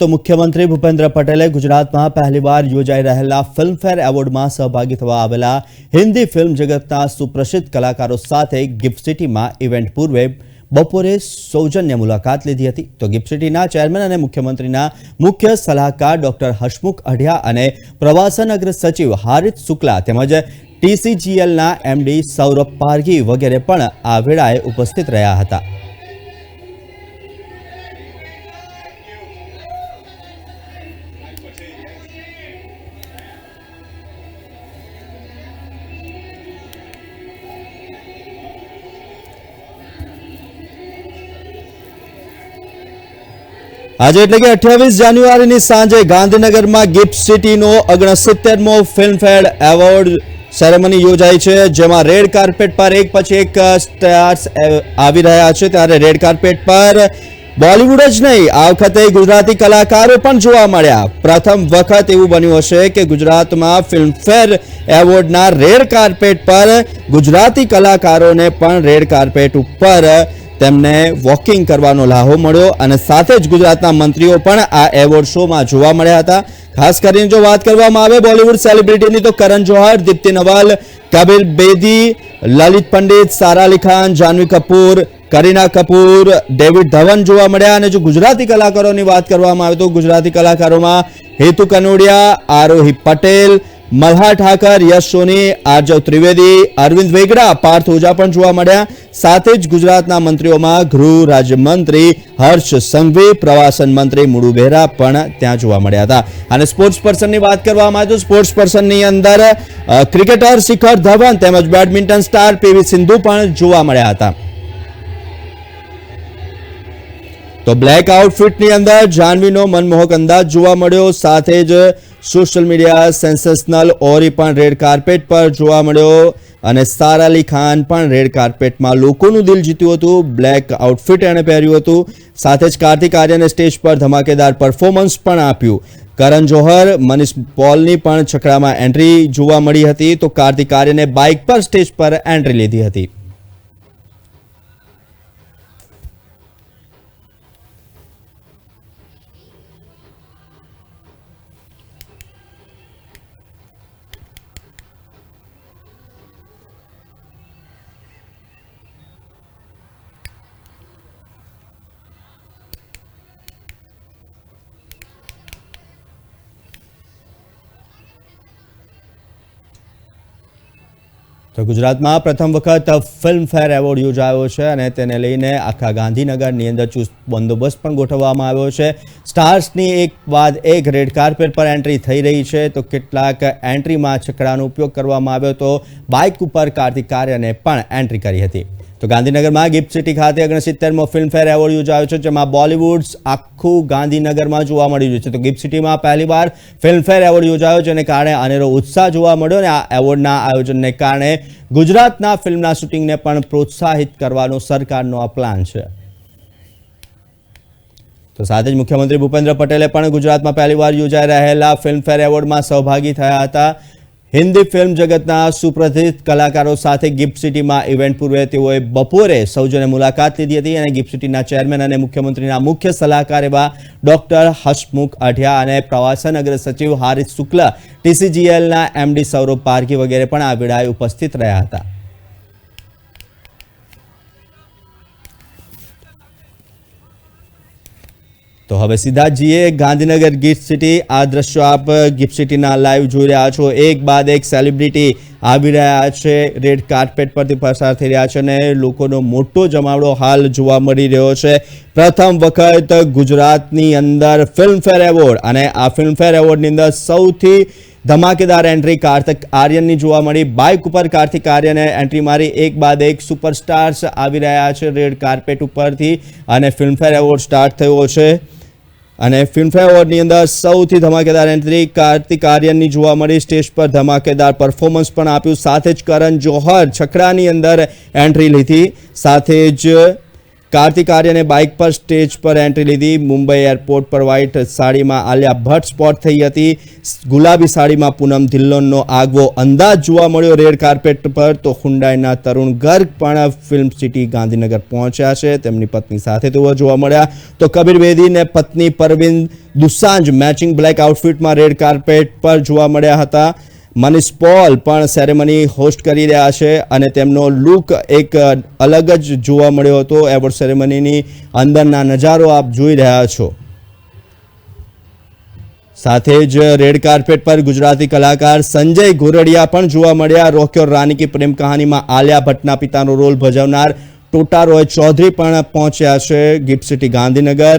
તો મુખ્યમંત્રી ભૂપેન્દ્ર પટેલે ગુજરાતમાં પહેલીવાર યોજાઈ રહેલા ફિલ્મફેર એવોર્ડમાં સહભાગી થવા આવેલા હિન્દી ફિલ્મ જગતના સુપ્રસિદ્ધ કલાકારો સાથે ગિફ્ટ સિટીમાં ઇવેન્ટ પૂર્વે બપોરે સૌજન્ય મુલાકાત લીધી હતી. તો ગિફ્ટ સિટીના ચેરમેન અને મુખ્યમંત્રીના મુખ્ય સલાહકાર ડોક્ટર હસમુખ અઢિયા અને પ્રવાસન અગ્ર સચિવ હારિત શુક્લા તેમજ ટીસીજીએલના એમડી સૌરભ પારઘી વગેરે પણ આ વેળાએ ઉપસ્થિત રહ્યા હતા. આજે એટલે કે અઠ્યાવીસ જાન્યુઆરીની સાંજે ગાંધીનગરમાં ગિફ્ટ સિટીનો ઓગણસિત્તેરમો ફિલ્મફેર એવોર્ડ સેરેમની યોજાઈ છે, જેમાં રેડ કાર્પેટ પર એક પછી એક સ્ટાર્સ આવી રહ્યા છે. ત્યારે રેડ કાર્પેટ પર બોલિવૂડ જ નહીં, આ વખતે ગુજરાતી કલાકારો પણ જોવા મળ્યા. પ્રથમ વખત એવું બન્યું હશે કે ગુજરાતમાં ફિલ્મફેર એવોર્ડના રેડ કાર્પેટ પર ગુજરાતી કલાકારોને પણ રેડ કાર્પેટ ઉપર તેમને વોકિંગ કરવાનો લાહો મળ્યો અને સાથે જ ગુજરાતના મંત્રીઓ પણ આ એવોર્ડ શોમાં જોવા મળ્યા હતા. ખાસ કરીને જો વાત કરવામાં આવે બોલિવૂડ સેલિબ્રિટીની તો કરણ જોહર, દીપ્તિ નવાલ કબીર બેદી, લલિત પંડિત, સારા અલી ખાન જાહ્નવી કપૂર, કરીના કપૂર, ડેવિડ ધવન જોવા મળ્યા અને જો ગુજરાતી કલાકારોની વાત કરવામાં આવે તો ગુજરાતી કલાકારોમાં હેતુ કનોડિયા, આરોહી પટેલ મલ્હાર ઠાકર, યશ સોની આરજવ ત્રિવેદી, અરવિંદ વેગડા, પાર્થ ઓઝા પણ જોવા મળ્યા. સાથે જ ગુજરાતના મંત્રીઓમાં ગૃહ રાજ્યમંત્રી હર્ષ સંઘવી, પ્રવાસન મંત્રી મુડુ બેરા પણ ત્યાં જોવા મળ્યા હતા. અને સ્પોર્ટ્સ પર્સનની વાત કરવામાં આવે તો સ્પોર્ટ્સ પર્સનની અંદર ક્રિકેટર શિખર ધવન તેમજ બેડમિન્ટન સ્ટાર પીવી સિંધુ પણ જોવા મળ્યા હતા. તો બ્લેક આઉટફિટની અંદર જાહ્નવીનો મનમોહક અંદાજ જોવા મળ્યો. સાથે જ સોશિયલ મીડિયા સેન્સેશનલ ઓરી પણ રેડ કાર્પેટ પર જોવા મળ્યો. અને સારા અલી ખાન પણ રેડ કાર્પેટમાં લોકોનું દિલ જીત્યું હતું. બ્લેક આઉટફિટ એણે પહેર્યું હતું. સાથે જ કાર્તિક આર્યને સ્ટેજ પર ધમાકેદાર પરફોર્મન્સ પણ આપ્યું. કરણ જોહર, મનીષ પોલની પણ છકડામાં એન્ટ્રી જોવા મળી હતી. તો કાર્તિક આર્યને બાઇક પર સ્ટેજ પર એન્ટ્રી લીધી હતી. તો ગુજરાતમાં પ્રથમ વખત ફિલ્મફેર એવોર્ડ યોજાયો છે અને તેને લઈને આખા ગાંધીનગરની અંદર ચુસ્ત બંદોબસ્ત પણ ગોઠવવામાં આવ્યો છે. સ્ટાર્સની એક બાદ એક રેડ કાર્પેટ પર એન્ટ્રી થઈ રહી છે. તો કેટલાક એન્ટ્રીમાં છકડાનો ઉપયોગ કરવામાં આવ્યો તો બાઇક ઉપર કાર્તિક આર્યને પણ એન્ટ્રી કરી હતી. તો ગાંધીનગરમાં ગિફ્ટ સિટી ખાતે ઓગણસિત્તેરમો ફિલ્મફેર એવોર્ડ યોજાયો છે, જેમાં બોલિવૂડ્સ આખું ગાંધીનગરમાં જોવા મળી રહ્યું છે. તો ગિફ્ટ સિટીમાં પહેલીવાર ફિલ્મફેર એવોર્ડ યોજાયો જેને કારણે અનેરો ઉત્સાહ જોવા મળ્યો અને આ એવોર્ડના આયોજનને કારણે ગુજરાતના ફિલ્મના શૂટિંગને પણ પ્રોત્સાહિત કરવાનો સરકારનો આ પ્લાન છે. તો સાથે જ મુખ્યમંત્રી ભૂપેન્દ્ર પટેલે પણ ગુજરાતમાં પહેલીવાર યોજાઈ રહેલા ફિલ્મફેર એવોર્ડમાં સહભાગી થયા હતા. હિન્દી ફિલ્મ જગતના સુપ્રસિદ્ધ કલાકારો સાથે ગિફ્ટ સિટીમાં ઇવેન્ટ પૂર્વે તેઓએ બપોરે સૌજને મુલાકાત લીધી હતી અને ગિફ્ટ સિટીના ચેરમેન અને મુખ્યમંત્રીના મુખ્ય સલાહકાર એવા ડોક્ટર હસમુખ અઢિયા અને પ્રવાસન અગ્ર સચિવ હારિત શુક્લ, ટીસીજીએલના એમડી સૌરભ પારઘી વગેરે પણ આ વેળાએ ઉપસ્થિત રહ્યા હતા. તો હવે સીધા જઈએ ગાંધીનગર ગિફ્ટ સિટી આ દ્રશ્યો આપ ગિફ્ટ સિટીના લાઈવ જોઈ રહ્યા છો. એક બાદ એક સેલિબ્રિટી આવી રહ્યા છે. રેડ કાર્પેટ પરથી પસાર થઈ રહ્યા છે અને લોકોનો મોટો જમાવડો હાલ જોવા મળી રહ્યો છે. પ્રથમ વખત ગુજરાતની અંદર ફિલ્મફેર એવોર્ડ અને આ ફિલ્મફેર એવોર્ડની અંદર સૌથી ધમાકેદાર એન્ટ્રી કાર્તિક આર્યનની જોવા મળી. બાઇક ઉપર કાર્તિક આર્યને એન્ટ્રી મારી. એક બાદ એક સુપરસ્ટાર્સ આવી રહ્યા છે રેડ કાર્પેટ ઉપરથી અને ફિલ્મફેર એવોર્ડ સ્ટાર્ટ થયો છે. અને ફિલ્મફેર એવોર્ડની અંદર સૌથી ધમાકેદાર એન્ટ્રી કાર્તિક આર્યનની જોવા મળી. સ્ટેજ પર ધમાકેદાર પરફોર્મન્સ પણ આપ્યું. સાથે જ કરણ જોહર છકડાની અંદર એન્ટ્રી લીધી. સાથે જ કાર્તિક આર્યને બાઇક પર સ્ટેજ પર એન્ટ્રી લીધી. મુંબઈ એરપોર્ટ પર વ્હાઇટ સાડીમાં આલિયા ભટ્ટ સ્પોટ થઈ હતી. ગુલાબી સાડીમાં પૂનમ ધિલ્લોનનો આગવો અંદાજ જોવા મળ્યો રેડ કાર્પેટ પર. તો હુંડાઈના તરુણ ગર્ગ પણ ફિલ્મ સિટી ગાંધીનગર પહોંચ્યા છે. તેમની પત્ની સાથે તેઓ જોવા મળ્યા. તો કબીર બેદીને પત્ની પરવીન દુસાંજ મેચિંગ બ્લેક આઉટફિટમાં રેડ કાર્પેટ પર જોવા મળ્યા હતા. મનીષ પોલ પણ સેરેમની હોસ્ટ કરી રહ્યા છે અને તેમનો લુક એક અલગ જ જોવા મળ્યો હતો. એવોર્ડ સેરેમનીની અંદરના નજારો આપ જોઈ રહ્યા છો. સાથે જ રેડ કાર્પેટ પર ગુજરાતી કલાકાર સંજય ગોરડિયા પણ જોવા મળ્યા. રોક્યો રાની કી પ્રેમ કહાનીમાં આલિયા ભટ્ટના પિતાનો રોલ ભજવનાર ટોટા રોય ચૌધરી પણ પહોંચ્યા છે ગિફ્ટ સિટી ગાંધીનગર.